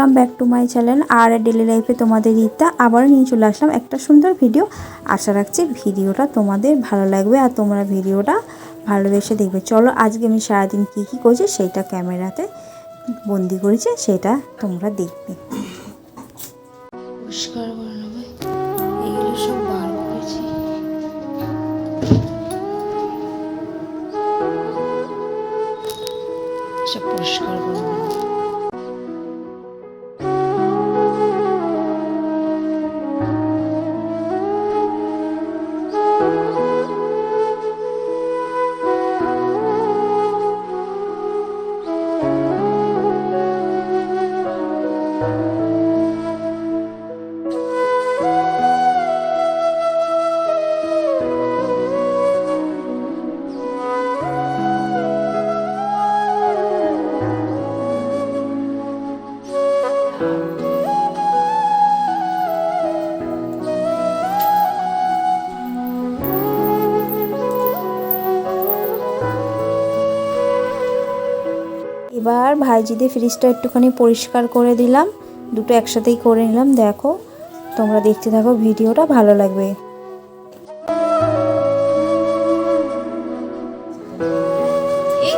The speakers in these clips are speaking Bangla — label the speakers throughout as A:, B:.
A: Welcome back to my channel R daily লাইফে তোমাদের রিতা আবার নিয়ে চলে আসলাম একটা সুন্দর ভিডিও আশা রাখছি ভিডিওটা তোমাদের ভালো লাগবে আর তোমরা ভিডিওটা ভালোবেসে দেখবে। চলো আজকে আমি সারাদিন কী কী করছি সেইটা ক্যামেরাতে বন্দি করেছে, সেটা তোমরা দেখবে।
B: পরিষ্কার
A: এবার ভাইজি দিয়ে ফ্রিজটা একটুখানি পরিষ্কার করে দিলাম। দুটো একসাথেই করে নিলাম। দেখো তোমরা দেখতে থাকো ভিডিওটা ভালো লাগবে।
B: এই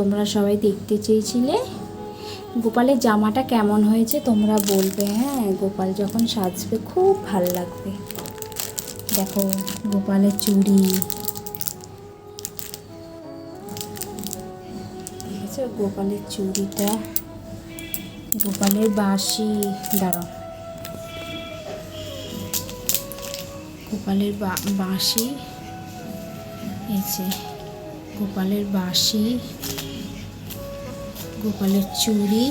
B: তোমরা সবাই দেখতে চেয়েছিলে। গোপালের জামাটা কেমন হয়েছে তোমরা বলবে। হ্যাঁ গোপাল যখন সাজবে খুব ভালো লাগবে। দেখো, গোপালের চুড়ি। দেখেছ? গোপালের চুড়িটা। গোপালের বাঁশি। দাঁড়াও। গোপালের বাঁশি। এই যে, গোপালের বাঁশি। গোপালের চুড়ি,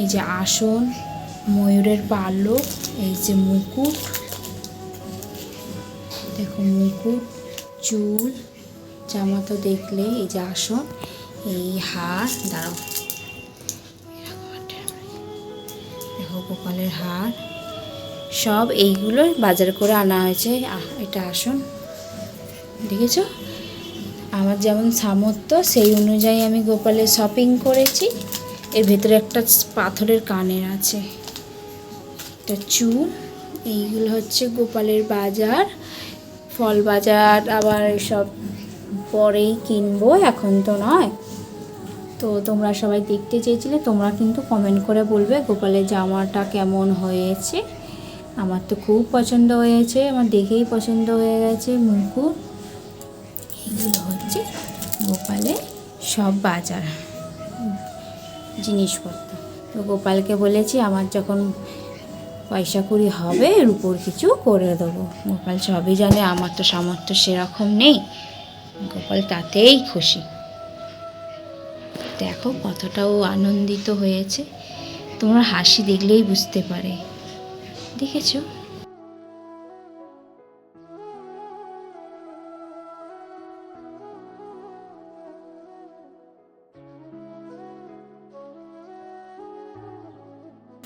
B: এই যে আসন, ময়ূরের পালক এই যে মুকুট, দেখো মুকুট, চুল, জামা তো দেখলে এই যে আসন, এই হার, দাঁড়াও। দেখো গোপালের হার, সব এইগুলো বাজার করে আনা হয়েছে। এটা আসন, দেখেছ? আমার যেমন সামর্থ্য, সেই অনুযায়ী আমি গোপালের শপিং করেছি। এর ভেতরে একটা পাথরের কানের আছে। একটা চুল, এইগুলো হচ্ছে গোপালের বাজার। ফল বাজার আবার সব পরেই কিনবো, এখন তো নয়। তো তোমরা সবাই দেখতে চেয়েছিলে, তোমরা কিন্তু কমেন্ট করে বলবে গোপালের জামাটা কেমন হয়েছে। আমার তো খুব পছন্দ হয়েছে, আমার দেখেই পছন্দ হয়ে গেছে মুকুট এগুলো হচ্ছে গোপালের সব বাজার জিনিসপত্র। তো গোপালকে বলেছি, আমার যখন পয়সা কুড়ি হবে উপর কিছু করে দেবো। গোপাল সবই জানে, আমার তো সামর্থ্য সেরকম নেই। গোপাল তাতেই খুশি। দেখো কতটাও আনন্দিত হয়েছে। তোমরা হাসি দেখলেই বুঝতে পারে। দেখেছ?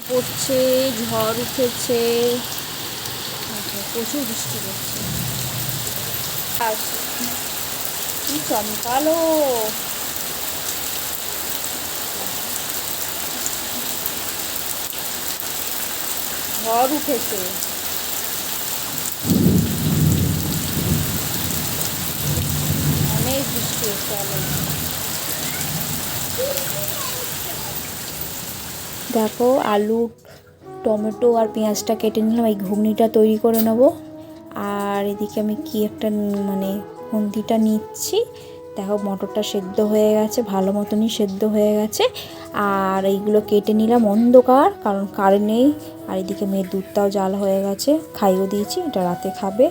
B: পড়ছে ঝড় উঠেছে। আচ্ছা, প্রচুর বৃষ্টি পড়ছে। কি চমকালো। ঝড় উঠেছে। অনেক বৃষ্টি হচ্ছে। অনেক
A: দেখো আলু, টমেটো আর পেঁয়াজটা কেটে নিলাম। এই ঘুগনিটা তৈরি করে নেব।
B: আর এদিকে আমি কি একটা মানে খুন্তিটা নিচ্ছি। দেখো মটরটা সেদ্ধ হয়ে গেছে, ভালো মতনই সেদ্ধ হয়ে গেছে। আর এইগুলো কেটে নিলাম অন্ধকার, কারণ কারেন্ট নেই। আর এদিকে মেয়ের দুধটাও জাল হয়ে গেছে, খাইও দিয়েছি, এটা রাতে খাবে।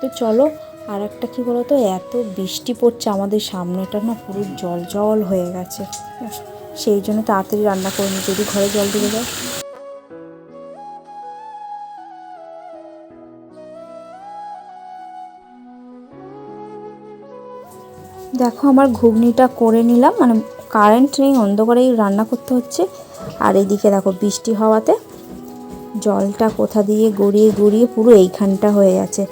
B: তো চলো, আর একটা কী তো এত বৃষ্টি পড়ছে আমাদের সামনেটা না পুরো জল জল হয়ে গেছে। সেই জন্য তাড়াতাড়ি রান্না করিনি যদি ঘরে জল ঢুকে যায় দেখো, আমার ঘুগনিটা করে নিলাম মানে কারেন্ট নেই, অন্ধকারেই রান্না করতে হচ্ছে। আর এইদিকে দেখো, বৃষ্টি হওয়াতে জলটা কোথা দিয়ে গড়িয়ে গড়িয়ে পুরো এইখানটা হয়ে গেছে।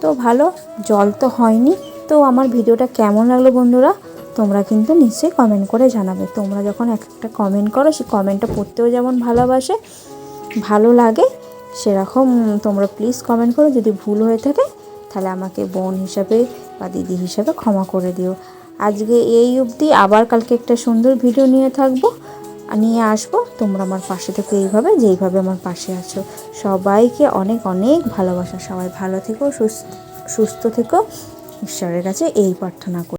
B: তো ভালো, জল তো হয়নি। তো আমার ভিডিওটা কেমন লাগল বন্ধুরা? তোমরা কিন্তু নিশ্চয়ই কমেন্ট করে জানাবে। তোমরা যখন এক একটা কমেন্ট করো, সেই কমেন্টটা পড়তেও যেমন ভালোবাসে, ভালো লাগে, সেরকম তোমরা প্লিজ কমেন্ট করো। যদি ভুল হয়ে থাকে, তাহলে আমাকে বোন হিসাবে বা দিদি হিসাবে ক্ষমা করে দিও। আজকে এই অবধি, আবার কালকে একটা সুন্দর ভিডিও নিয়ে থাকব, নিয়ে আসব। তোমরা আমার পাশে থেকে এইভাবে, যেইভাবে আমার পাশে আছো। সবাইকে অনেক অনেক ভালোবাসা। সবাই ভালো থেকো, সুস্থ সুস্থ থেকো। ঈশ্বরের কাছে এই প্রার্থনা করি।